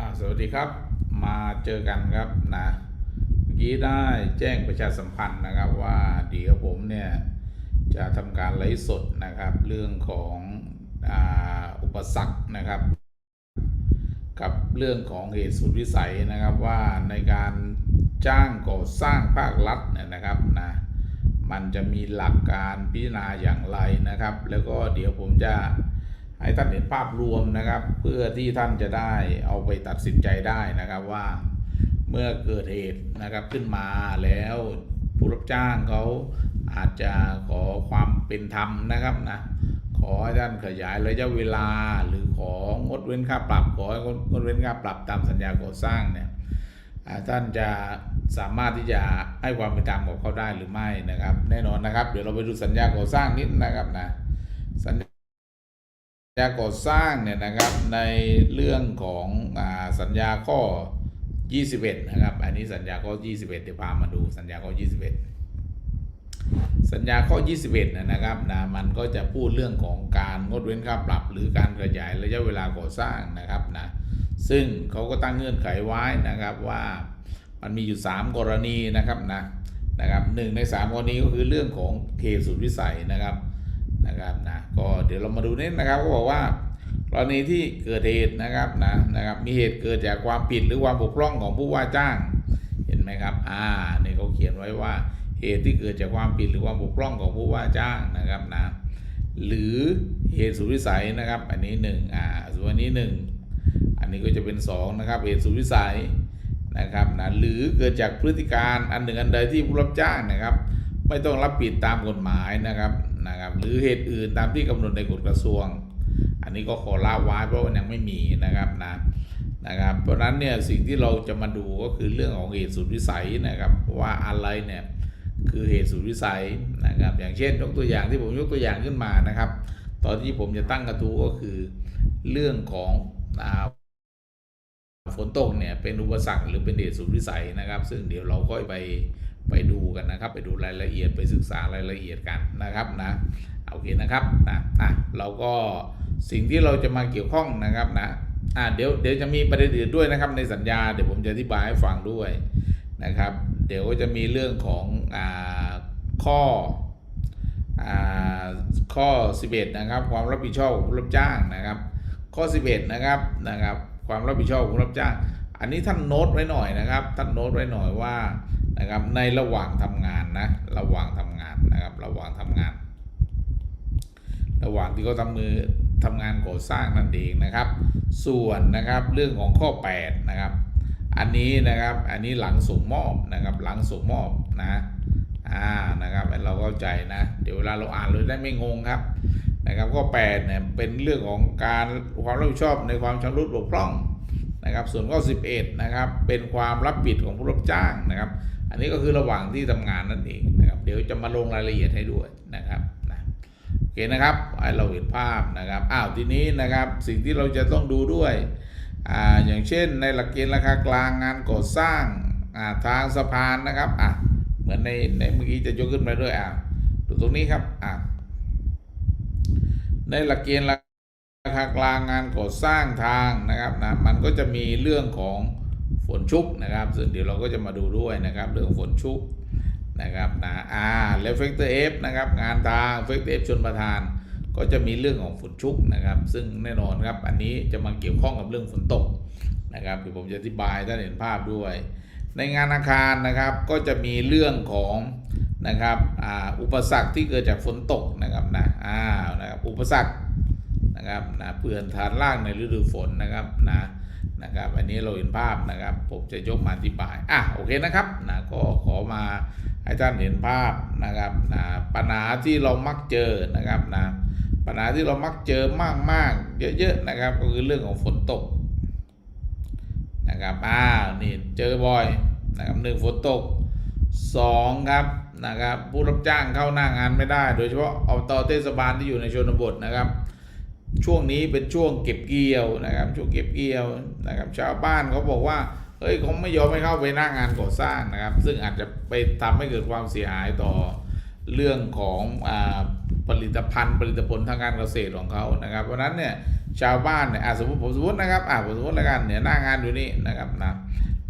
อ่าสวัสดีครับมาเจอกันครับนะเมื่อกี้ได้แจ้งประชาสัมพันธ์นะครับว่าเดี๋ยวผมเนี่ยจะทำการไลฟ์สดนะครับ เรื่องของอาอุปสรรคนะครับ กับเรื่องของเหตุสุดวิสัยนะครับว่าในการจ้างก่อสร้างภาครัฐเนี่ยนะครับนะมันจะมีหลักการพิจารณาอย่างไรนะครับ แล้วก็เดี๋ยวผมจะ ให้ท่านเห็นภาพรวมนะครับ เพื่อที่ท่านจะได้เอาไปตัดสินใจได้นะครับว่าเมื่อเกิดเหตุนะครับขึ้นมาแล้วผู้รับจ้างเขาอาจจะขอความเป็นธรรมนะครับนะขอให้ท่านขยายระยะเวลาหรือของดเว้นค่าปรับขอให้งดเว้นค่าปรับตามสัญญาก่อสร้างเนี่ยท่านจะสามารถที่จะให้ความเป็นธรรมกับเขาได้หรือไม่นะครับ แน่นอนนะครับ เดี๋ยวเราไปดูสัญญาก่อสร้างนิดนะครับนะสัญญา ก่อสร้างเนี่ยนะครับในเรื่องของอสัญญาข้อ 21 นะครับ อันนี้สัญญาข้อ 21 เดี๋ยวพามาดูสัญญาข้อ 21 สัญญาข้อ 21 นะครับนะมันก็จะพูดเรื่องของการงดเว้นค่าปรับ หรือการขยายระยะเวลาก่อสร้างนะครับนะซึ่งเขาก็ตั้งเงื่อนไขไว้นะครับว่ามันมีอยู่ 3 กรณีนะครับนะนะครับหนึ่งใน 3 กรณีก็คือเรื่องของเหตุสุดวิสัยนะครับ นะครับนะก็เดี๋ยวเรามาดูนิดนะครับก็บอกว่ากรณีที่เกิดเหตุนะครับนะนะครับ มีเหตุเกิดจากความผิดหรือความบกพร่องของผู้ว่าจ้าง เห็นไหมครับ อ่านี่เขาเขียนไว้ว่า เหตุที่เกิดจากความผิดหรือความบกพร่องของผู้ว่าจ้างนะครับนะ หรือเหตุสุดวิสัยนะครับ อันนี้หนึ่งอ่าส่วนอันนี้หนึ่งอันนี้ก็จะเป็น2นะครับ เหตุสุดวิสัยนะครับนะหรือเกิดจากพฤติการอันหนึ่งอันใดที่ผู้รับจ้างนะครับ ไม่ต้องรับผิดตามกฎหมายนะครับนะ หรือเหตุอื่นตามที่กำหนดในกฎกระทรวง อันนี้ก็ขอละไว้เพราะว่ายังไม่มีนะครับนะนะครับ เพราะฉะนั้นเนี่ยสิ่งที่เราจะมาดูก็คือเรื่องของเหตุสุดวิสัยนะครับว่าอะไรเนี่ยคือเหตุสุดวิสัยนะครับ อย่างเช่นยกตัวอย่างที่ผมยกตัวอย่างขึ้นมานะครับ ตอนที่ผมจะตั้งกระทู้ก็คือเรื่องของฝนตกเนี่ยเป็นอุปสรรคหรือเป็นเหตุสุดวิสัยนะครับ ซึ่งเดี๋ยวเราก็ไป ไปดูกันนะครับ ไปดูรายละเอียดไปศึกษารายละเอียดกันนะครับนะโอเคนะครับนะอะเราก็สิ่งที่เราจะมาเกี่ยวข้องนะครับนะอะเดี๋ยวเดี๋ยวจะมีประเด็นอื่นด้วยนะครับในสัญญาเดี๋ยวผมจะอธิบายให้ฟังด้วยนะครับ เดี๋ยวก็จะมีเรื่องของอ่าข้ออ่าข้อ 11 นะครับ ความรับผิดชอบของผู้รับจ้างนะครับ ข้อ 11 นะครับนะครับ ความรับผิดชอบของผู้รับจ้าง อันนี้ท่านโน้ตไว้หน่อยนะครับ ท่านโน้ตไว้หน่อยว่านะครับในระหว่างทำงานนะ ระหว่างทำงานนะครับ ระหว่างทำงาน ระหว่างที่เขาทำมือทำงานก่อสร้างนั่นเองนะครับ ส่วนนะครับเรื่องของข้อ 8 นะครับ อันนี้นะครับ อันนี้หลังส่งมอบนะครับ หลังส่งมอบนะ อ่า นะครับให้เราเข้าใจนะ เดี๋ยวเวลาเราอ่านเราได้ไม่งงครับ นะครับข้อ8เนี่ยเป็นเรื่องของการความรับผิดชอบในความชำรุดบกพร่อง นะครับ ส่วนข้อ11นะครับเป็นความรับผิดของผู้รับจ้างนะครับ อันนี้ก็คือระหว่างที่ทำงานนั่นเองนะครับ เดี๋ยวจะมาลงรายละเอียดให้ด้วยนะครับนะโอเคนะครับให้เราเห็นภาพนะครับอ้าวทีนี้นะครับสิ่งที่เราจะต้องดูด้วยอ่าอย่างเช่นในหลักเกณฑ์ราคากลางงานก่อสร้างอ่าทางสะพานนะครับอะเหมือนในในเมื่อกี้จะยกขึ้นมาด้วยอะดูตรงนี้ครับอะในหลักเกณฑ์รา คากลางงานก่อสร้างทางนะครับนะมันก็จะมีเรื่องของฝนชุกนะครับ ซึ่งเดี๋ยวเราก็จะมาดูด้วยนะครับเรื่องฝนชุกนะครับนะอ่าแล้วเฟกเตอร์เอฟนะครับงานทางเฟกเตอร์เอฟชนประทาน ก็จะมีเรื่องของฝนชุกนะครับ ซึ่งแน่นอนครับอันนี้จะมาเกี่ยวข้องกับเรื่องฝนตกนะครับเดี๋ยวผมจะอธิบายให้ท่านเห็นภาพด้วย ในงานอาคารนะครับก็จะมีเรื่องของนะครับอ่าอุปสรรคที่เกิดจากฝนตกนะครับนะอ่านะครับอุปสรรค นะครับนะเปลื่อนฐานล่างในฤดูฝนนะครับนะนะครับอันนี้เราเห็นภาพนะครับ ผมจะยกมาอธิบายอะโอเคนะครับนะก็ขอมาให้ท่านเห็นภาพนะครับนะปัญหาที่เรามักเจอนะครับนะปัญหาที่เรามักเจอมากๆ เยอะๆนะครับ ก็คือเรื่องของฝนตกนะครับอ้าวนี่เจอบ่อยนะครับหนึ่งฝนตกสองครับนะครับผู้รับจ้างเข้าหน้างานไม่ได้ โดยเฉพาะอบตเทศบาลที่อยู่ในชนบทนะครับ ช่วงนี้เป็นช่วงเก็บเกี่ยวนะครับ ช่วงเก็บเกี่ยวนะครับชาวบ้านเขาบอกว่าเฮ้ยเขาไม่ยอมให้เข้าไปหน้างานก่อสร้างนะครับ ซึ่งอาจจะไปทำให้เกิดความเสียหายต่อเรื่องของอาผลิตภัณฑ์ผลิตผลทางการเกษตรของเขานะครับ เพราะนั้นเนี่ยชาวบ้านเนี่ยสมมติผมสมมตินะครับอะผมสมมติแล้วกันเนี่ยหน้างานอยู่นี่นะครับนะ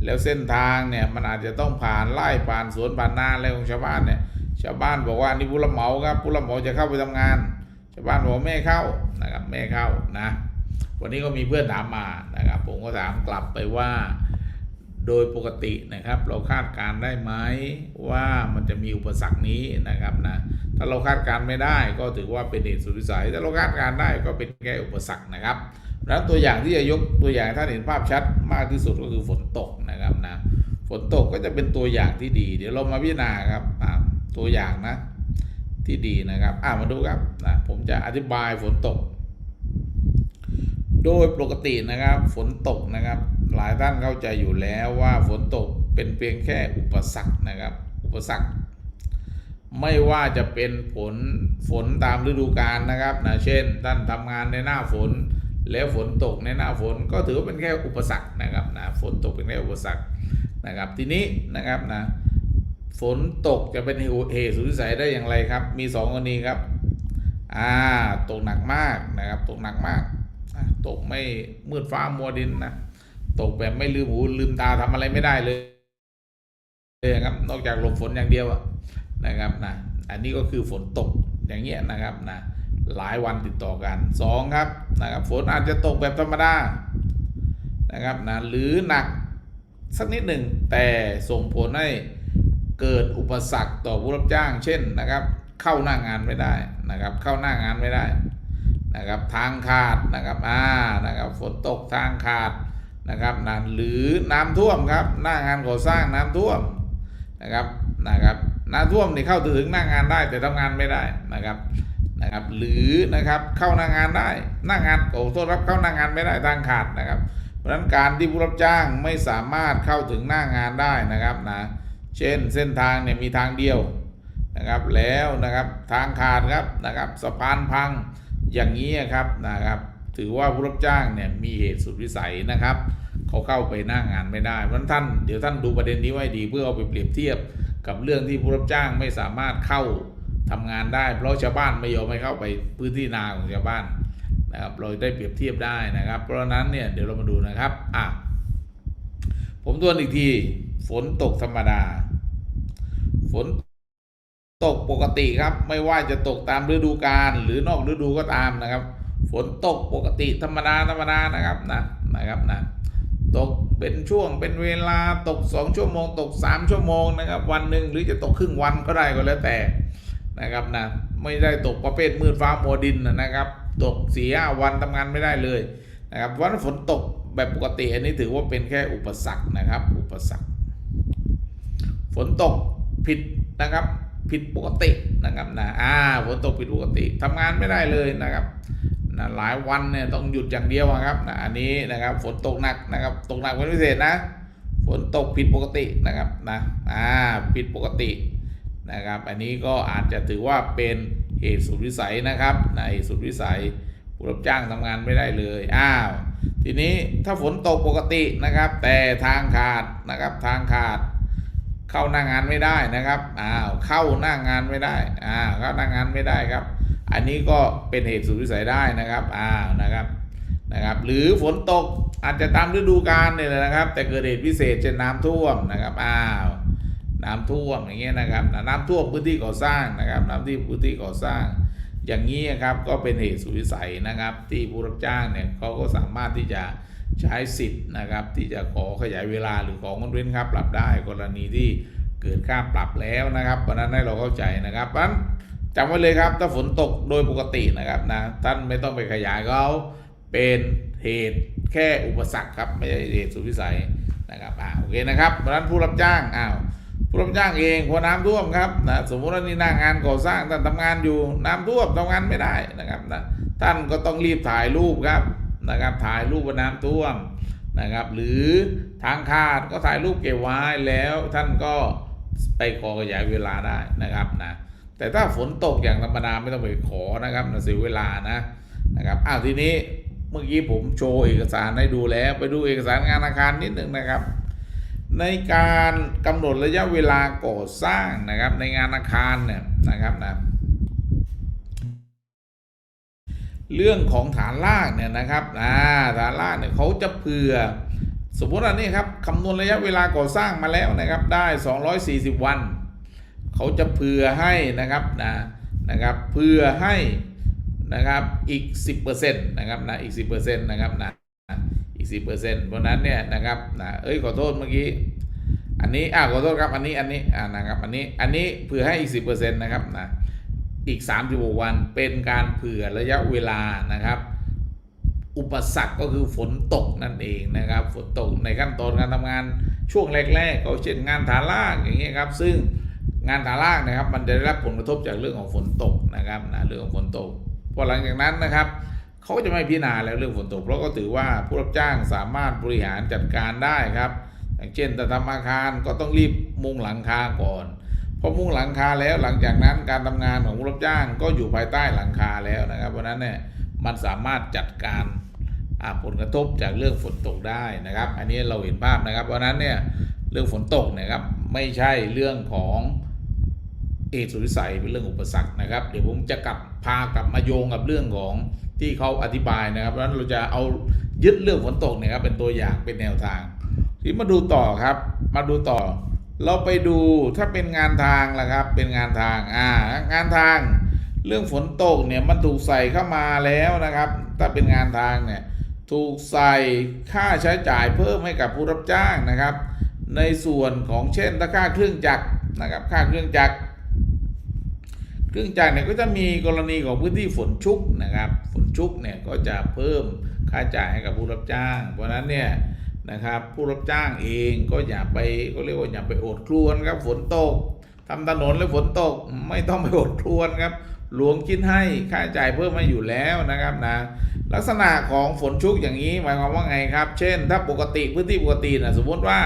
แล้วเส้นทางเนี่ยมันอาจจะต้องผ่านไร่ผ่านสวนผ่านนาอะไรของชาวบ้านเนี่ยชาวบ้านบอกว่านี่ผู้รับเหมาครับผู้รับเหมาจะเข้าไปทำงานาวบ้านบอกว่าไม่เข้านะครับไม่เข้านะ วันนี้ก็มีเพื่อนถามมานะครับ ผมก็ถามกลับไปว่า โดยปกตินะครับ เราคาดการได้ไหมว่ามันจะมีอุปสรรคนี้นะครับนะถ้าเราคาดการไม่ได้ก็ถือว่าเป็นเหตุสุดวิสัยถ้าเราคาดการได้ก็เป็นแค่อุปสรรคนะครับแล้วตัวอย่างที่จะยกตัวอย่างให้ท่านเห็นภาพชัดมากที่สุดก็คือฝนตกนะครับนะฝนตกก็จะเป็นตัวอย่างที่ดี เดี๋ยวเรามาพิจารณาครับตัวอย่างนะ ที่ดีนะครับ อ่ามาดูครับนะผมจะอธิบายฝนตก โดยปกตินะครับ ฝนตกนะครับ หลายท่านเข้าใจอยู่แล้วว่าฝนตกเป็นเพียงแค่อุปสรรคนะครับ อุปสรรค ไม่ว่าจะเป็นฝนฝนตามฤดูกาลนะครับนะเช่น ท่านทำงานในหน้าฝน แล้วฝนตกในหน้าฝนก็ถือว่าเป็นแค่อุปสรรคนะครับนะฝนตกเป็นแค่อุปสรรคนะครับ ทีนี้นะครับนะ ฝนตกจะเป็นเหตุสุดวิสัยได้อย่างไรครับ มีสองกรณีครับ อ่า ตกหนักมากนะครับ ตกหนักมากตกไม่มืดฟ้ามัวดินนะ ตกแบบไม่ลืมหูลืมตาทำอะไรไม่ได้เลยเลยครับ นอกจากหลบฝนอย่างเดียวนะครับนะ อันนี้ก็คือฝนตกอย่างเงี้ยนะครับนะหลายวันติดต่อกันสองครับนะครับฝนอาจจะตกแบบธรรมดานะครับนะหรือหนักสักนิดหนึ่งแต่ส่งผลให้ เกิดอุปสรรคต่อผู้รับจ้าง เช่นนะครับ เข้าหน้างานไม่ได้นะครับ เข้าหน้างานไม่ได้นะครับทางขาดนะครับอ่านะครับฝนตกทางขาดนะครับนะหรือน้ำท่วมครับหน้างานก่อสร้างน้ำท่วมนะครับนะครับน้ำท่วมนี่เข้าถึงหน้างานได้แต่ทำงานไม่ได้นะครับนะครับ หรือนะครับเข้าหน้างานได้หน้างานขอโทษรับเข้าหน้างานไม่ได้ทางขาดนะครับ เพราะฉะนั้นการที่ผู้รับจ้างไม่สามารถเข้าถึงหน้างานได้นะครับนะ เช่นเส้นทางเนี่ยมีทางเดียวนะครับแล้วนะครับทางขาดครับนะครับสะพานพังอย่างนี้ครับนะครับถือว่าผู้รับจ้างเนี่ยมีเหตุสุดวิสัยนะครับเขาเข้าไปหน้างานไม่ได้เพราะท่านเดี๋ยวท่านดูประเด็นนี้ไว้ดีเพื่อเอาไปเปรียบเทียบกับเรื่องที่ผู้รับจ้างไม่สามารถเข้าทำงานได้ เพราะชาวบ้านไม่ยอมให้เข้าไปพื้นที่นาของชาวบ้านนะครับเราได้เปรียบเทียบได้นะครับ เพราะฉะนั้นเนี่ยเดี๋ยวเรามาดูนะครับอะผมทวนอีกทีฝนตกธรรมดา ฝนตกปกติครับ ไม่ว่าจะตกตามฤดูกาลหรือนอกฤดูก็ตามนะครับ ฝนตกปกติธรรมดาธรรมดานะครับนะนะครับนะตกเป็นช่วงเป็นเวลาตกสองชั่วโมง ตกสามชั่วโมงนะครับ วันหนึ่งหรือจะตกครึ่งวันก็ได้ก็แล้วแต่นะครับนะไม่ได้ตกประเภทมืดฟ้ามัวดินนะครับ ตกสี่ห้าวันทำงานไม่ได้เลยนะครับวันฝนตกแบบปกติอันนี้ถือว่าเป็นแค่อุปสรรคนะครับ อุปสรรค ฝนตก ผิดนะครับ ผิดปกตินะครับนะอ่าฝนตกผิดปกติทำงานไม่ได้เลยนะครับนะหลายวันเนี่ยต้องหยุดอย่างเดียวครับนะอันนี้นะครับฝนตกหนักนะครับ ตกหนักเป็นพิเศษนะ ฝนตกผิดปกตินะครับนะอ่าผิดปกตินะครับ อันนี้ก็อาจจะถือว่าเป็นเหตุสุดวิสัยนะครับในเหตุสุดวิสัยผู้รับจ้างทำงานไม่ได้เลยอ้าวทีนี้ถ้าฝนตกปกตินะครับ แต่ทางขาดนะครับทางขาด เข้าหน้างานไม่ได้นะครับอ้าวเข้าหน้างานไม่ได้อ้าวเข้าหน้างานไม่ได้ครับ อันนี้ก็เป็นเหตุสุดวิสัยได้นะครับอ้าวนะครับนะครับ หรือฝนตกอาจจะตามฤดูกาลเนี่ยแหละนะครับ แต่เกิดเหตุพิเศษเช่นน้ำท่วมนะครับอ้าวน้ำท่วมอย่างเงี้ยนะครับน้ำท่วมพื้นที่ก่อสร้างนะครับ น้ำที่พื้นที่ก่อสร้าง อย่างนี้ครับก็เป็นเหตุสุดวิสัยนะครับ ที่ผู้รับจ้างเนี่ยเขาก็สามารถที่จะ ใช้สิทธิ์นะครับ ที่จะขอขยายเวลาหรือของดเว้นค่าปรับได้ กรณีที่เกิดค่าปรับแล้วนะครับเพราะนั้นให้เราเข้าใจนะครับเพราะนั้นจำไว้เลยครับ ถ้าฝนตกโดยปกตินะครับนะท่านไม่ต้องไปขยายเขาเป็นเหตุแค่อุปสรรคครับไม่ใช่เหตุสุดวิสัยนะครับอ่าโอเคนะครับเพราะนั้นผู้รับจ้างอ้าวผู้รับจ้างเองพอน้ำท่วมครับนะสมมติว่านี่หน้างานก่อสร้างท่านทำงานอยู่น้ำท่วมทำงานไม่ได้นะครับนะท่านก็ต้องรีบถ่ายรูปครับ นะครับถ่ายรูปว่าน้ำท่วมนะครับ หรือทางขาดก็ถ่ายรูปเก็บไว้แล้วท่านก็ไปขอขยายเวลาได้นะครับนะแต่ถ้าฝนตกอย่างธรรมดาไม่ต้องไปขอนะครับนะเสียเวลานะนะครับอ้าวทีนี้เมื่อกี้ผมโชว์เอกสารให้ดูแล้ว ไปดูเอกสารงานอาคารนิดหนึ่งนะครับ ในการกำหนดระยะเวลาก่อสร้างนะครับในงานอาคารเนี่ยนะครับนะ เรื่องของฐานลากเนี่ยนะครับอ่าฐานลากเนี่ยเขาจะเผื่อ สมมติอันนี้ครับคำนวณระยะเวลาก่อสร้างมาแล้วนะครับ ได้ 240 วัน เขาจะเผื่อให้นะครับนะนะครับเผื่อให้นะครับอีก 10%นะครับนะอีก 10%นะครับนะอีก 10%เพราะนั้นเนี่ยนะครับนะเอ้ยขอโทษเมื่อกี้อันนี้อ่าขอโทษครับอันนี้อันนี้อ่านะครับอันนี้อันนี้เผื่อให้อีก 10%นะครับนะ อีก 36 วันเป็นการเผื่อระยะเวลานะครับ อุปสรรคก็คือฝนตกนั่นเองนะครับ ฝนตกในขั้นตอนการทำงานช่วงแรกๆก็เช่นงานฐานลากอย่างเงี้ยครับซึ่งงานฐานลากนะครับ มันจะได้รับผลกระทบจากเรื่องของฝนตกนะครับนะเรื่องของฝนตกพอหลังจากนั้นนะครับเขาก็จะไม่พิจารณาแล้วเรื่องฝนตกเพราะก็ถือว่าผู้รับจ้างสามารถบริหารจัดการได้ครับ อย่างเช่นแต่ทำอาคารก็ต้องรีบมุงหลังคาก่อน พอมุงหลังคาแล้วหลังจากนั้นการทำงานของผู้รับจ้างก็อยู่ภายใต้หลังคาแล้วนะครับเพราะนั้นเนี่ยมันสามารถจัดการผลกระทบจากเรื่องฝนตกได้นะครับ อันนี้เราเห็นภาพนะครับ เพราะนั้นเนี่ยเรื่องฝนตกนะครับไม่ใช่เรื่องของเอสุริสัยเป็นเรื่องอุปสรรคนะครับ เดี๋ยวผมจะกลับพากลับมาโยงกับเรื่องของที่เขาอธิบายนะครับเพราะนั้นเราจะเอายึดเรื่องฝนตกเนี่ยครับเป็นตัวอย่างเป็นแนวทาง ทีนี้มาดูต่อครับ มาดูต่อ เราไปดูถ้าเป็นงานทางล่ะครับ เป็นงานทางอ่างานทางเรื่องฝนตกเนี่ยมันถูกใส่เข้ามาแล้วนะครับ ถ้าเป็นงานทางเนี่ยถูกใส่ค่าใช้จ่ายเพิ่มให้กับผู้รับจ้างนะครับ ในส่วนของเช่นถ้าค่าเครื่องจักรนะครับค่าเครื่องจักร เครื่องจักรเนี่ยก็จะมีกรณีของพื้นที่ฝนชุกนะครับ ฝนชุกเนี่ยก็จะเพิ่มค่าจ่ายให้กับผู้รับจ้าง เพราะนั้นเนี่ย นะครับ ผู้รับจ้างเองก็อย่าไปก็เรียกว่าอย่าไปโอดครวญครับฝนตกทำถนนแล้วฝนตกไม่ต้องไปโอดครวญครับหลวงคิดให้ค่าใช้จ่ายเพิ่มมาอยู่แล้วนะครับนะลักษณะของฝนชุกอย่างนี้หมายความว่าไงครับ เช่น ถ้าปกติพื้นที่ปกตินะสมมติว่า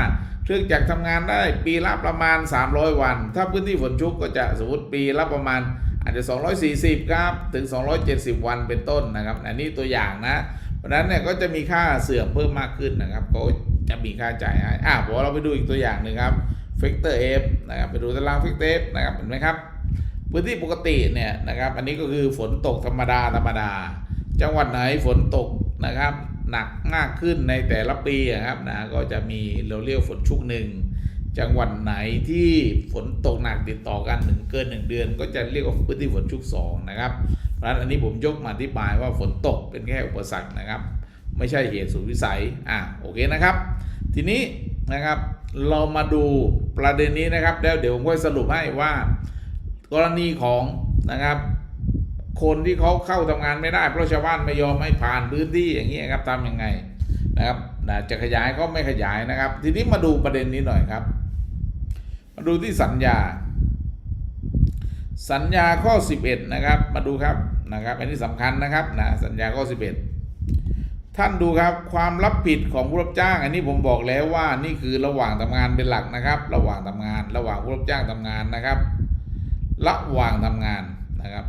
เครื่องจักรทำงานได้ปีละประมาณ 300 วัน ถ้าพื้นที่ฝนชุกก็จะสมมติปีละประมาณอาจจะ 240 ครับ ถึง 270 วันเป็นต้นนะครับ อันนี้ตัวอย่างนะ เพราะนั้นเนี่ยก็จะมีค่าเสื่อมเพิ่มมากขึ้นนะครับก็จะมีค่าจ่ายให้อะพอเราไปดูอีกตัวอย่างหนึ่งครับเฟกเตอร์เอฟนะครับไปดูตารางเฟกเตอร์นะครับเห็นไหมครับพื้นที่ปกติเนี่ยนะครับอันนี้ก็คือฝนตกธรรมดาธรรมดา จังหวัดไหนฝนตกนะครับหนักมากขึ้นในแต่ละปีอะครับนะก็จะมีเราเรียกฝนชุกหนึ่งจังหวัดไหนที่ฝนตกหนักติดต่อกันหนึ่งเกินหนึ่งเดือน ก็จะเรียกว่าพื้นที่ฝนชุกสองนะครับ ราะฉะนั้นอันนี้ผมยกมาอธิบายว่าฝนตกเป็นแค่อุปสรรคนะครับ ไม่ใช่เหตุสุดวิสัยอะโอเคนะครับ ทีนี้นะครับเรามาดูประเด็นนี้นะครับแล้วเดี๋ยวผมก็สรุปให้ว่า กรณีของนะครับ คนที่เขาเข้าทำงานไม่ได้ เพราะชาวบ้านไม่ยอมให้ผ่านพื้นที่อย่างนี้ครับทำยังไงนะครับนะจะขยายก็ไม่ขยายนะครับ ทีนี้มาดูประเด็นนี้หน่อยครับ มาดูที่สัญญา สัญญาข้อ 11 นะครับ มาดูครับ นะครับ อันนี้สำคัญนะครับนะสัญญาข้อ11 ท่านดูครับความรับผิดของผู้รับจ้าง อันนี้ผมบอกแล้วว่านี่คือระหว่างทำงานเป็นหลักนะครับ ระหว่างทำงาน ระหว่างผู้รับจ้างทำงานนะครับ ระหว่างทำงานนะครับ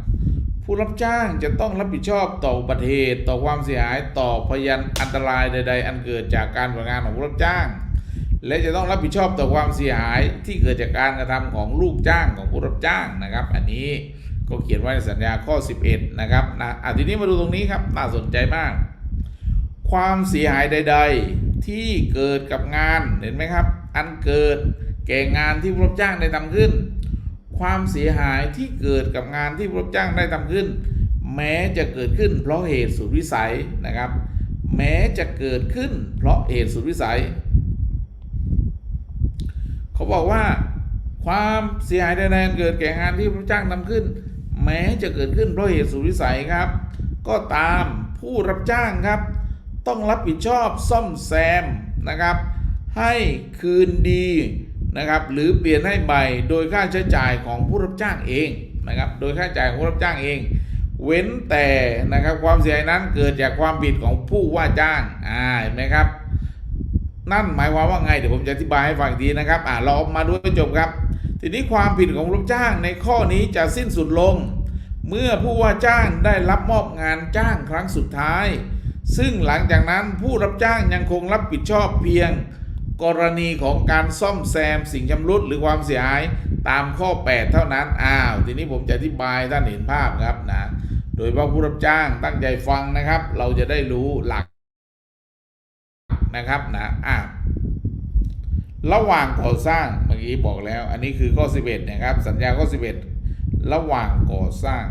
ผู้รับจ้างจะต้องรับผิดชอบต่ออุบัติเหตุต่อความเสียหายต่อพยานอันตรายใด ๆ อันเกิดจากการทำงานของผู้รับจ้างและจะต้องรับผิดชอบต่อความเสียหายที่เกิดจากการกระทำของลูกจ้างของผู้รับจ้างนะครับ อันนี้ ก็เขียนไว้ในสัญญาข้อ 11 นะครับนะอะทีนี้มาดูตรงนี้ครับน่าสนใจมาก ความเสียหายใด ๆ ที่เกิดกับงานเห็นไหมครับ อันเกิดแก่งานที่ผู้รับจ้างได้ทำขึ้น ความเสียหายที่เกิดกับงานที่ผู้รับจ้างได้ทำขึ้น แม้จะเกิดขึ้นเพราะเหตุสุดวิสัยนะครับ แม้จะเกิดขึ้นเพราะเหตุสุดวิสัย เขาบอกว่าความเสียหายใดๆเกิดแก่งานที่ผู้รับจ้างทำขึ้น แม้จะเกิดขึ้นเพราะเหตุสุดวิสัยครับ ก็ตามผู้รับจ้างครับ ต้องรับผิดชอบซ่อมแซมนะครับ ให้คืนดีนะครับ หรือเปลี่ยนให้ใหม่โดยค่าใช้จ่ายของผู้รับจ้างเองนะครับ โดยค่าใช้จ่ายของผู้รับจ้างเอง เว้นแต่นะครับความเสียหายนั้นเกิดจากความผิดของผู้ว่าจ้างอ่าเห็นไหมครับ นั่นหมายความว่าไงเดี๋ยวผมจะอธิบายให้ฟังอีกทีนะครับอ่าเราเอามาดูให้จบครับ ทีนี้ความผิดของผู้รับจ้างในข้อนี้จะสิ้นสุดลง เมื่อผู้ว่าจ้างได้รับมอบงานจ้างครั้งสุดท้าย ซึ่งหลังจากนั้นผู้รับจ้างยังคงรับผิดชอบเพียง กรณีของการซ่อมแซมสิ่งชำรุดหรือความเสียหายตามข้อ 8 เท่านั้น อ้าว ทีนี้ผมจะอธิบายให้ท่านเห็นภาพครับนะ โดยเฉพาผู้รับจ้างตั้งใจฟังนะครับ เราจะได้รู้หลักนะครับนะอะ ระหว่างก่อสร้างเมื่อกี้บอกแล้ว อันนี้คือข้อ 11 นะครับ สัญญาข้อ 11 ระหว่างก่อสร้าง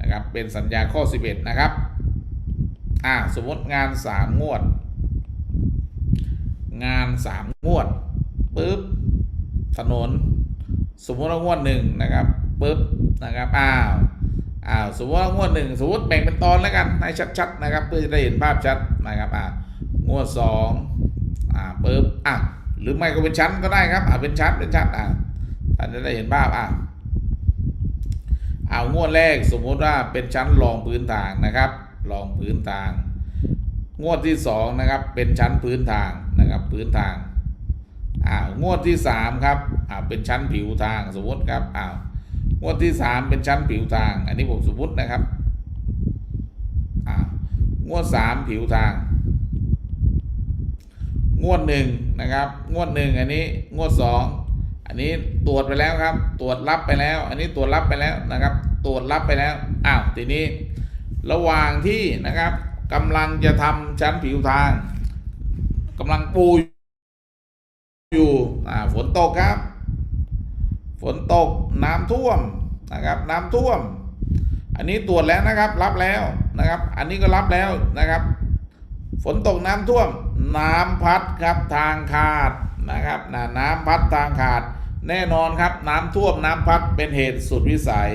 นะครับเป็นสัญญาข้อ 11 นะครับอะสมมติงาน 3 งวด งาน 3 งวดปุ๊บถนน สมมติว่างวดหนึ่งนะครับปุ๊บนะครับอ้าวอ้าวสมมติว่างวดหนึ่งสมมติแบ่งเป็นตอนแล้วกันให้ชัดๆนะครับ เพื่อจะได้เห็นภาพชัดนะครับอ่างวดสอง ปุ๊บอะหรือไม่ก็เป็นชั้นก็ได้ครับอ่าเป็นชั้นเป็นชั้นอ่าท่านจะได้เห็นภาพอะเอางวดแรกสมมุติว่าเป็นชั้นรองพื้นทางนะครับรองพื้นทางงวดที่สองนะครับเป็นชั้นพื้นทางนะครับพื้นทางอ่างวดที่สามครับอ่าเป็นชั้นผิวทางสมมติครับอ้าวงวดที่สามเป็นชั้นผิวทาง อันนี้ผมสมมตินะครับอ่างวดสามผิวทาง วดหนึ่งนะครับ งวดหนึ่งอันนี้งวดสองอันนี้ตรวจไปแล้วครับ ตรวจรับไปแล้ว อันนี้ตรวจรับไปแล้วนะครับ ตรวจรับไปแล้วอ้าวทีนี้ ระหว่างที่นะครับกำลังจะทำชั้นผิวทางกำลังปูอยู่อ่าฝนตกครับ ฝนตกน้ำท่วมนะครับ น้ำท่วม อันนี้ตรวจแล้วนะครับ รับแล้วนะครับ อันนี้ก็รับแล้วนะครับ ฝนตกน้ำท่วม น้ำพัดครับทางขาดนะครับนะน้ำพัดทางขาด แน่นอนครับน้ำท่วมน้ำพัดเป็นเหตุสุดวิสัย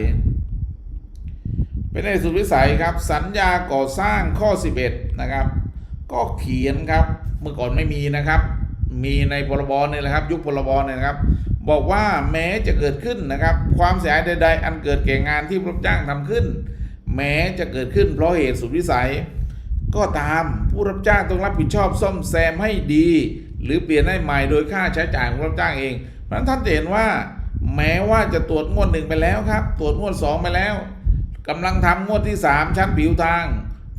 เป็นเหตุสุดวิสัยครับ สัญญาก่อสร้างข้อ 11 นะครับ ก็เขียนครับเมื่อก่อนไม่มีนะครับ มีในพรบเนี่ยนะครับ ยุคพรบเนี่ยนะครับ บอกว่าแม้จะเกิดขึ้นนะครับ ความเสียหายใดๆ อันเกิดแก่งานที่รับจ้างทำขึ้น แม้จะเกิดขึ้นเพราะเหตุสุดวิสัย ก็ตามผู้รับจ้างต้องรับผิดชอบซ่อมแซมให้ดี หรือเปลี่ยนให้ใหม่โดยค่าใช้จ่ายของรับจ้างเองเพราะฉะนั้นท่านจะเห็นว่า แม้ว่าจะตรวจงวดหนึ่งไปแล้วครับ ตรวจงวดสองไปแล้วกำลังทำงวดที่สามชั้นผิวทาง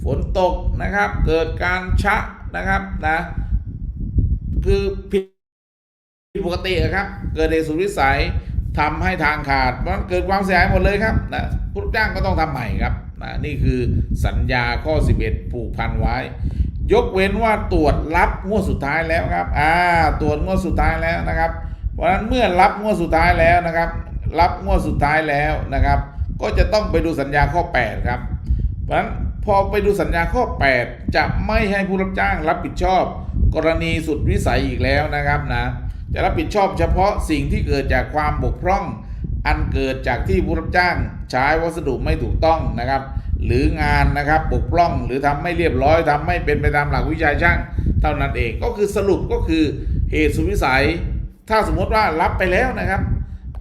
ฝนตกนะครับ เกิดการชะนะครับนะคือผิดปกติครับ เกิดเหตุสุดวิสัยทำให้ทางขาดมันเกิดความเสียหายหมดเลยครับนะผู้รับจ้างก็ต้องทำใหม่ครับ นะนี่คือสัญญาข้อ 11 ผูกพันไว้ ยกเว้นว่าตรวจรับงวดสุดท้ายแล้วครับอ่าตรวจงวดสุดท้ายแล้วนะครับ เพราะฉะนั้นเมื่อรับงวดสุดท้ายแล้วนะครับ รับงวดสุดท้ายแล้วนะครับ ก็จะต้องไปดูสัญญาข้อ 8 ครับ เพราะฉะนั้นพอไปดูสัญญาข้อ 8 จะไม่ให้ผู้รับจ้างรับผิดชอบ กรณีสุดวิสัยอีกแล้วนะครับนะจะรับผิดชอบเฉพาะสิ่งที่เกิดจากความบกพร่อง อันเกิดจากที่ผู้รับจ้างใช้วัสดุไม่ถูกต้องนะครับ หรืองานนะครับบกพร่องหรือทำไม่เรียบร้อยทำไม่เป็นไปตามหลักวิชาช่าง เท่านั้นเองก็คือสรุปก็คือเหตุสุวิสัย ถ้าสมมติว่ารับไปแล้วนะครับ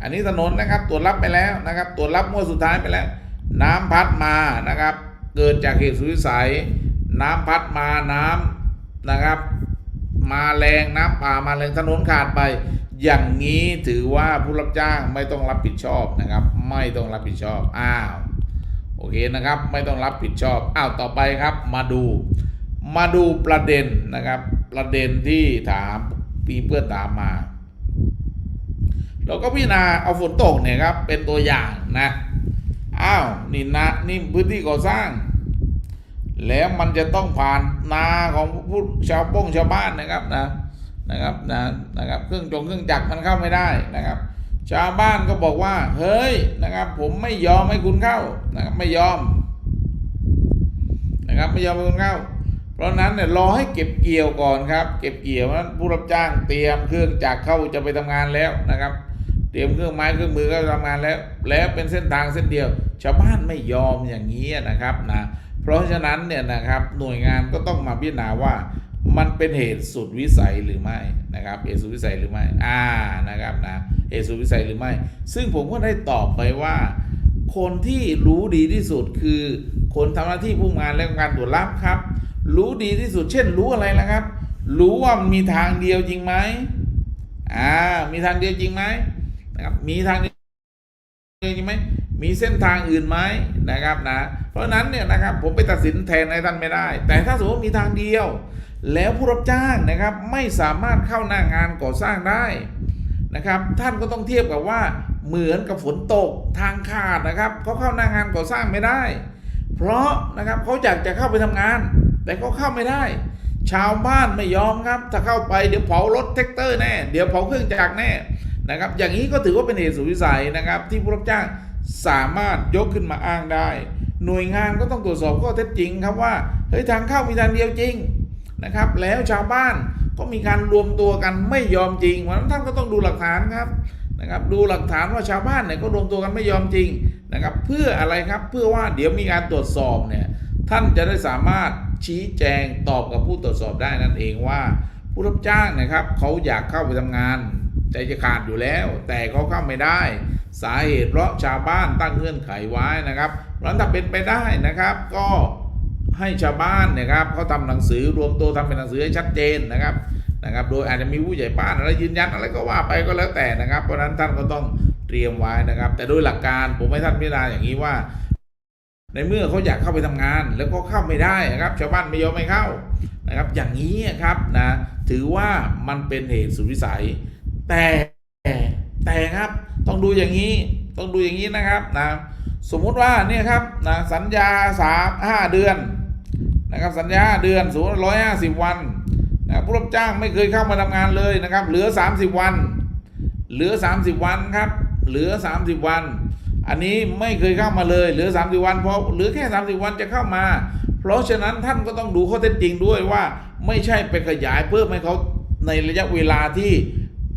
อันนี้ถนนนะครับตรวจรับไปแล้วนะครับตรวจรับงวดสุดท้ายไปแล้ว น้ำพัดมานะครับ เกิดจากเหตุสุวิสัย น้ำพัดมาน้ำนะครับ มาแรงน้ำป่ามาแรงถนนขาดไป อย่างนี้ถือว่าผู้รับจ้างไม่ต้องรับผิดชอบนะครับ ไม่ต้องรับผิดชอบอ้าวโอเคนะครับ ไม่ต้องรับผิดชอบอ้าวต่อไปครับมาดู มาดูประเด็นนะครับ ประเด็นที่ถามพี่เพื่อนถามมาเราก็พิจารณาเอาฝนตกเนี่ยครับเป็นตัวอย่างนะอ้าวนี่นะนี่พื้นที่ก่อสร้าง แล้วมันจะต้องผ่านนาของผู้ชาวป้งชาวบ้านนะครับนะ นะครับนะนะครับเครื่องจงเครื่องจักรมันเข้าไม่ได้นะครับ ชาวบ้านก็บอกว่า เฮ้ยนะครับ ผมไม่ยอมให้คุณเข้านะครับไม่ยอมนะครับไม่ยอมให้คุณเข้า เพราะนั้นเนี่ยรอให้เก็บเกี่ยวก่อนครับ เก็บเกี่ยวนั้นผู้รับจ้างเตรียมเครื่องจักรเข้าจะไปทำงานแล้วนะครับ เตรียมเครื่องไม้เครื่องมือก็ทำงานแล้ว แล้วเป็นเส้นทางเส้นเดียว ชาวบ้านไม่ยอมอย่างนี้นะครับนะเพราะฉะนั้นเนี่ยนะครับหน่วยงานก็ต้องมาพิจารณาว่า มันเป็นเหตุสุดวิสัยหรือไม่นะครับเหตุสุดวิสัยหรือไม่อ่านะครับนะเหตุสุดวิสัยหรือไม่ ซึ่งผมก็ได้ตอบไปว่า คนที่รู้ดีที่สุดคือ คนทำหน้าที่ผู้งานและการตรวจรับครับ รู้ดีที่สุด เช่น รู้อะไรล่ะครับ รู้ว่ามันมีทางเดียวจริงไหมอ่ามีทางเดียวจริงไหมนะครับมีทางเดียวจริงไหมมีเส้นทางอื่นไหมนะครับนะเพราะฉะนั้นเนี่ยนะครับผมไปตัดสินแทนในท่านไม่ได้ แต่ถ้าสมมติมีทางเดียว แล้วผู้รับจ้างนะครับไม่สามารถเข้าหน้างานก่อสร้างได้นะครับ ท่านก็ต้องเทียบกับว่าเหมือนกับฝนตกทางขาดนะครับเขาเข้าหน้างานก่อสร้างไม่ได้ เพราะนะครับเขาอยากจะเข้าไปทำงาน แต่เขาเข้าไม่ได้ ชาวบ้านไม่ยอมครับ ถ้าเข้าไปเดี๋ยวเผารถแท็กเตอร์แน่เดี๋ยวเผาเครื่องจักรแน่นะครับ อย่างนี้ก็ถือว่าเป็นเหตุสุดวิสัยนะครับ ที่ผู้รับจ้างสามารถยกขึ้นมาอ้างได้ หน่วยงานก็ต้องตรวจสอบข้อเท็จจริงครับว่าเฮ้ยทางเข้ามีทางเดียวจริง นะครับ แล้วชาวบ้านก็มีการรวมตัวกันไม่ยอมจริงเพราะนั้นท่านก็ต้องดูหลักฐานครับนะครับ ดูหลักฐานว่าชาวบ้านเนี่ยก็รวมตัวกันไม่ยอมจริงนะครับ เพื่ออะไรครับเพื่อว่าเดี๋ยวมีการตรวจสอบเนี่ยท่านจะได้สามารถชี้แจงตอบกับผู้ตรวจสอบได้นั่นเองว่า ผู้รับจ้างนะครับเขาอยากเข้าไปทำงานใจจะขาดอยู่แล้ว แต่เขาเข้าไม่ได้ สาเหตุเพราะชาวบ้านตั้งเงื่อนไขไว้นะครับเพราะถ้าเป็นไปได้นะครับ ก็ ให้ชาวบ้านนะครับเขาทำหนังสือรวมตัวทำเป็นหนังสือให้ชัดเจนนะครับนะครับโดยอาจจะมีผู้ใหญ่บ้านอะไรยืนยันอะไรก็ว่าไปก็แล้วแต่นะครับ เพราะนั้นท่านก็ต้องเตรียมไว้นะครับ แต่โดยหลักการผมให้ท่านพิจารณาอย่างนี้ว่า ในเมื่อเขาอยากเข้าไปทำงาน แล้วก็เข้าไม่ได้นะครับชาวบ้านไม่ยอมไม่เข้านะครับ อย่างนี้ครับนะถือว่ามันเป็นเหตุสุดวิสัย แต่แต่ครับต้องดูอย่างนี้ต้องดูอย่างนี้นะครับนะ สมมุติว่าเนี่ยครับนะสัญญาสามห้าเดือนนะครับสัญญาเดือนสมมติร้อยห้าสิบวันนะผู้รับจ้างไม่เคยเข้ามาทำงานเลยนะครับ เหลือ30วัน เหลือ30วันครับ เหลือ30วัน อันนี้ไม่เคยเข้ามาเลย เหลือ30วันเพราะเหลือแค่30วันจะเข้ามา เพราะฉะนั้นท่านก็ต้องดูข้อเท็จจริงด้วยว่า ไม่ใช่ไปขยายเพิ่มให้เขาในระยะเวลาที่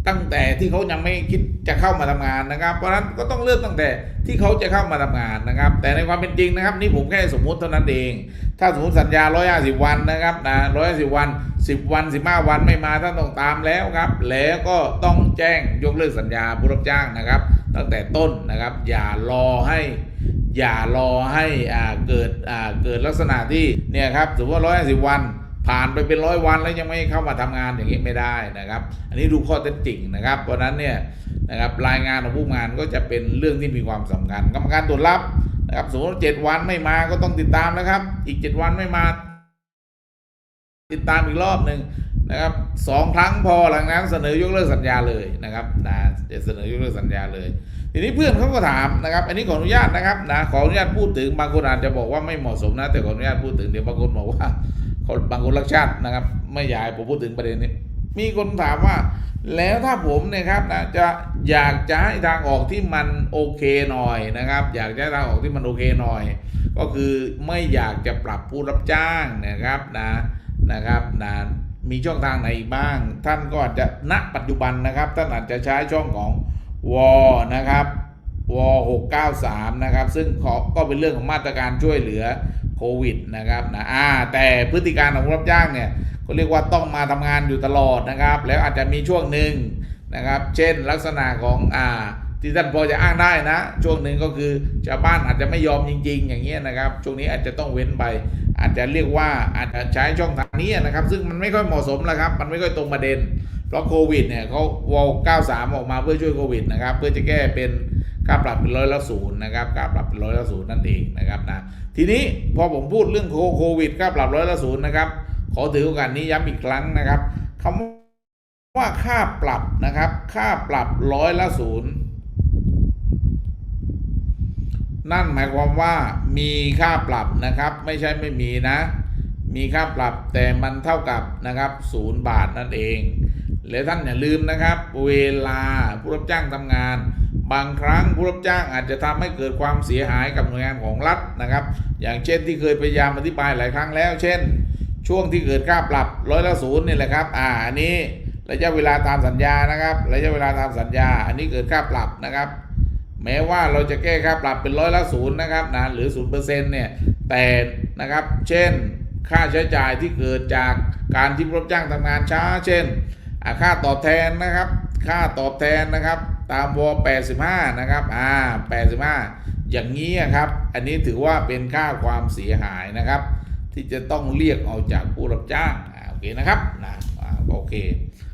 ตั้งแต่ที่เขายังไม่คิดจะเข้ามาทำงานนะครับ เพราะฉะนั้นก็ต้องเริ่มตั้งแต่ที่เขาจะเข้ามาทำงานนะครับ แต่ในความเป็นจริงนะครับ นี่ผมแค่สมมุติเท่านั้นเอง ถ้าสมมติสัญญา 150 วันนะครับนะ150 วัน 10 วัน 15 วันไม่มาท่านต้องตามแล้วครับ แล้วก็ต้องแจ้งยกเลิกสัญญาผู้รับจ้างนะครับ ตั้งแต่ต้นนะครับ อย่ารอให้อย่ารอให้อ่าเกิดอ่าเกิดลักษณะที่เนี่ยครับสมมติว่า150 วัน ผ่านไปเป็นร้อยวันแล้วยังไม่เข้ามาทำงานอย่างนี้ไม่ได้นะครับ อันนี้ดูข้อเท็จจริงนะครับเพราะนั้นเนี่ยนะครับรายงานของผู้งานก็จะเป็นเรื่องที่มีความสำคัญ กรรมการตรวจรับนะครับสมมติว่าเจ็ดวันไม่มาก็ต้องติดตามนะครับ อีกเจ็ดวันไม่มา ติดตามอีกรอบหนึ่งนะครับสองครั้งพอหลังนั้นเสนอยกเลิกสัญญาเลยนะครับนะจะเสนอยกเลิกสัญญาเลย ทีนี้เพื่อนเขาก็ถามนะครับ อันนี้ขออนุญาตนะครับนะขออนุญาตพูดถึงบางคนอาจจะบอกว่าไม่เหมาะสมนะ แต่ขออนุญาตพูดถึงเดี๋ยวบางคนบอกว่า คนบางคนรักชาตินะครับ ไม่อยากผมพูดถึงประเด็นนี้ มีคนถามว่า แล้วถ้าผมเนี่ยครับนะจะอยากจะให้ทางออกที่มันโอเคหน่อยนะครับ อยากจะให้ทางออกที่มันโอเคหน่อย ก็คือไม่อยากจะปรับผู้รับจ้างนะครับนะนะครับนะมีช่องทางไหนบ้าง ท่านก็อาจจะณปัจจุบันนะครับท่านอาจจะใช้ช่องของวอนะครับว693 นะครับ ซึ่งขอก็เป็นเรื่องของมาตรการช่วยเหลือ โควิดนะครับนะอ่าแต่พฤติการของผู้รับจ้างเนี่ยก็เรียกว่าต้องมาทำงานอยู่ตลอดนะครับ แล้วอาจจะมีช่วงหนึ่งนะครับ เช่นลักษณะของอ่าที่ท่านพอจะอ้างได้นะ ช่วงหนึ่งก็คือชาวบ้านอาจจะไม่ยอมจริง ๆ อย่างเงี้ยนะครับ ช่วงนี้อาจจะต้องเว้นไป อาจจะเรียกว่าอาจจะใช้ช่องทางนี้นะครับ ซึ่งมันไม่ค่อยเหมาะสมแล้วครับ มันไม่ค่อยตรงประเด็น เพราะโควิดเนี่ยเขาวอล93 ออกมาเพื่อช่วยโควิดนะครับ เพื่อจะแก้เป็นค่าปรับเป็นร้อยละศูนย์นะครับค่าปรับเป็นร้อยละศูนย์นั่นเองนะครับนะ ทีนี้พอผมพูดเรื่องโควิดค่าปรับร้อยละศูนย์นะครับ ขอถือโอกาสนี้ย้ำอีกครั้งนะครับคำว่าค่าปรับนะครับ ค่าปรับร้อยละศูนย์นั่นหมายความว่ามีค่าปรับนะครับ ไม่ใช่ไม่มีนะ มีค่าปรับแต่มันเท่ากับนะครับศูนย์บาทนั่นเองและท่านอย่าลืมนะครับ เวลาผู้รับจ้างทำงาน บางครั้งผู้รับจ้างอาจจะทำให้เกิดความเสียหายกับหน่วยงานของรัฐนะครับ อย่างเช่นที่เคยพยายามอธิบายหลายครั้งแล้ว เช่น ช่วงที่เกิดค่าปรับร้อยละศูนย์นี่แหละครับอ่าอันนี้ระยะเวลาตามสัญญานะครับ ระยะเวลาตามสัญญา อันนี้เกิดค่าปรับนะครับ แม้ว่าเราจะแก้ค่าปรับเป็นร้อยละศูนย์นะครับนะหรือศูนย์เปอร์เซ็นต์เนี่ยแต่นะครับ เช่น ค่าใช้จ่ายที่เกิดจากการที่ผู้รับจ้างทำงานช้า เช่นค่าตอบแทนนะครับ ค่าตอบแทนนะครับ ตามว85 นะครับ อ่า 85 อย่างนี้ครับ อันนี้ถือว่าเป็นค่าความเสียหายนะครับ ที่จะต้องเรียกเอาจากผู้รับจ้างอ่าโอเคนะครับนะอ่าโอเค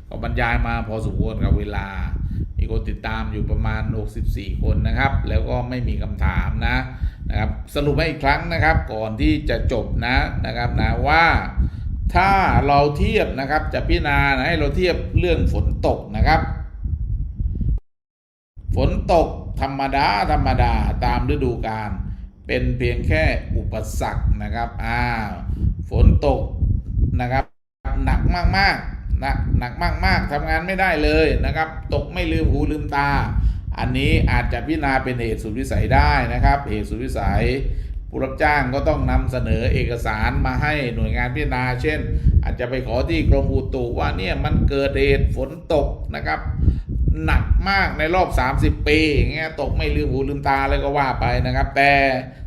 ก็บรรยายมาพอสมควรกับเวลา มีคนติดตามอยู่ประมาณ 64 คนนะครับ แล้วก็ไม่มีคำถามนะนะครับ สรุปให้อีกครั้งนะครับ ก่อนที่จะจบนะนะครับนะว่าถ้าเราเทียบนะครับจะพิจารณาให้เราเทียบเรื่องฝนตกนะครับ ฝนตกธรรมดาธรรมดาตามฤดูกาลเป็นเพียงแค่อุปสรรคนะครับอ้าฝนตกนะครับหนักมากๆหนักหนักมาก ๆทำงานไม่ได้เลยนะครับ ตกไม่ลืมหูลืมตา อันนี้อาจจะพิจารณาเป็นเหตุสุดวิสัยได้นะครับเหตุสุดวิสัยผู้รับจ้างก็ต้องนำเสนอเอกสารมาให้หน่วยงานพิจารณา เช่น อาจจะไปขอที่กรมอุตุว่าเนี่ยมันเกิดเหตุฝนตกนะครับ หนักมากในรอบ 30 ปีอย่างเงี้ยตกไม่ลืมหูลืมตาเลยก็ว่าไปนะครับ แต่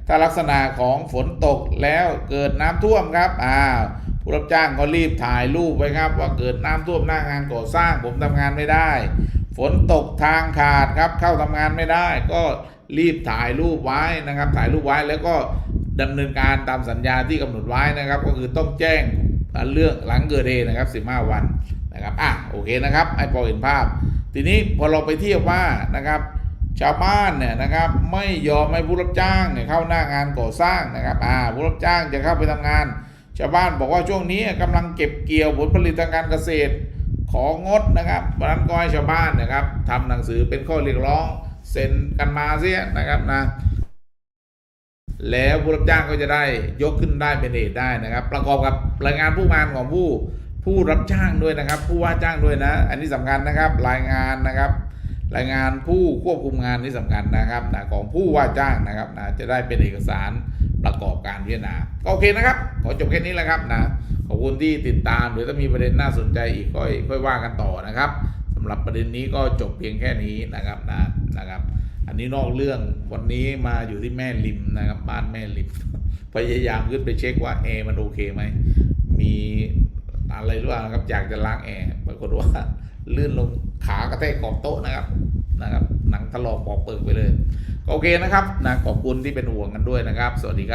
ถ้าลักษณะของฝนตกแล้วเกิดน้ำท่วมครับอ้าวผู้รับจ้างก็รีบถ่ายรูปไว้ครับ ว่าเกิดน้ำท่วมหน้างานก่อสร้างผมทำงานไม่ได้ ฝนตกทางขาดครับเข้าทำงานไม่ได้ ก็รีบถ่ายรูปไว้นะครับ ถ่ายรูปไว้แล้วก็ดำเนินการตามสัญญาที่กำหนดไว้นะครับ ก็คือต้องแจ้งเรื่องหลังเกิดเหตุนะครับ 15 วันนะครับอะโอเคนะครับให้พอเห็นภาพ ทีนี้พอเราไปเทียบว่านะครับ ชาวบ้านเนี่ยนะครับไม่ยอมให้ผู้รับจ้างเนี่ยเข้าหน้างานก่อสร้างนะครับอ่าผู้รับจ้างจะเข้าไปทำงาน ชาวบ้านบอกว่าช่วงนี้กำลังเก็บเกี่ยวผลผลิตทางการเกษตรของงดนะครับเพรานั้นก็ให้ชาวบ้านนะครับทำหนังสือเป็นข้อเรียกร้องเซ็นกันมาเสียนะครับนะแล้วผู้รับจ้างก็จะได้ยกขึ้นได้เป็นเหตุได้นะครับ ประกอบกับรายงานผู้งานของผู้ ผู้รับจ้างด้วยนะครับ ผู้ว่าจ้างด้วยนะ อันนี้สำคัญนะครับรายงานนะครับ รายงานผู้ควบคุมงานนี่สำคัญนะครับนะของผู้ว่าจ้างนะครับนะจะได้เป็นเอกสารประกอบการพิจารณาก็โอเคนะครับขอจบแค่นี้แหละครับนะขอบคุณที่ติดตามหรือถ้ามีประเด็นน่าสนใจอีกค่อยค่อยว่ากันต่อนะครับสำหรับประเด็นนี้ก็จบเพียงแค่นี้นะครับนะนะครับ อันนี้นอกเรื่องวันนี้มาอยู่ที่แม่ริมนะครับบ้านแม่ริมพยายามขึ้นไปเช็คว่าแอร์มันโอเคไหมมี อะไรรู้ว่านะครับ อยากจะล้างแอร์ปรากฏว่าลื่นลงขากระแทกขอบโต๊ะนะครับนะครับ หนังถลอกปอกเปิกไปเลย โอเคนะครับนะขอบคุณที่เป็นห่วงกันด้วยนะครับ สวัสดีครับ